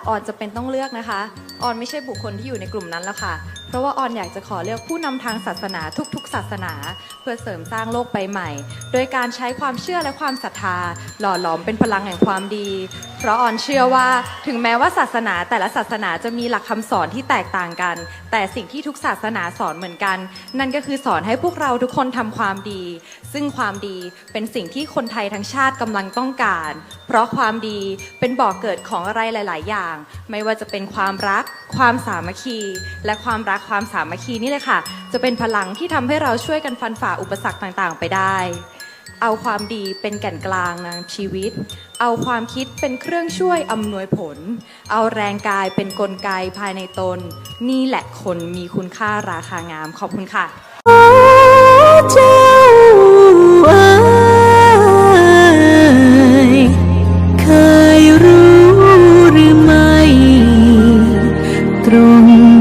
ากออนจะเป็นต้องเลือกนะคะ ออนไม่ใช่บุคคลที่อยู่ในกลุ่มนั้นแล้วค่ะ เพราะว่าออนอยากจะขอเลือกผู้นำทางศาสนาทุกๆ ศาสนา เพื่อเสริมสร้างโลกใบใหม่ โดยการใช้ความเชื่อและความศรัทธา หล่อหลอมเป็นพลังแห่งความดี เพราะออนเชื่อว่าถึงแม้ว่าศาสนาแต่ละศาสนาจะมีหลักคำสอนที่แตกต่างกัน แต่สิ่งที่ทุกศาสนาสอนเหมือนกัน นั่นก็คือสอนให้พวกเราทุกคนทำความดี ซึ่งความดีเป็นสิ่งที่คนไทยทั้งชาติกำลังต้องการ เพราะความดีเป็นบ่อกเกิดของอะไรหลาย ๆ อย่าง ไม่ว่าจะเป็นความรัก ความสามัคคี และความรักความสามัคคีนี่เลยค่ะ จะเป็นพลังที่ทำให้เราช่วยกันฟันฝ่าอุปสรรคต่างๆ ไปได้ เอาความดีเป็นแก่นกลางนชีวิต เอาความคิดเป็นเครื่องช่วยอำนวยผล เอาแรงกายเป็นนกลไกภายในตน นี่แหละคนมีคุณค่าราคางามขอบคุณค่ะเจ้รู้หรือไม่ ตรง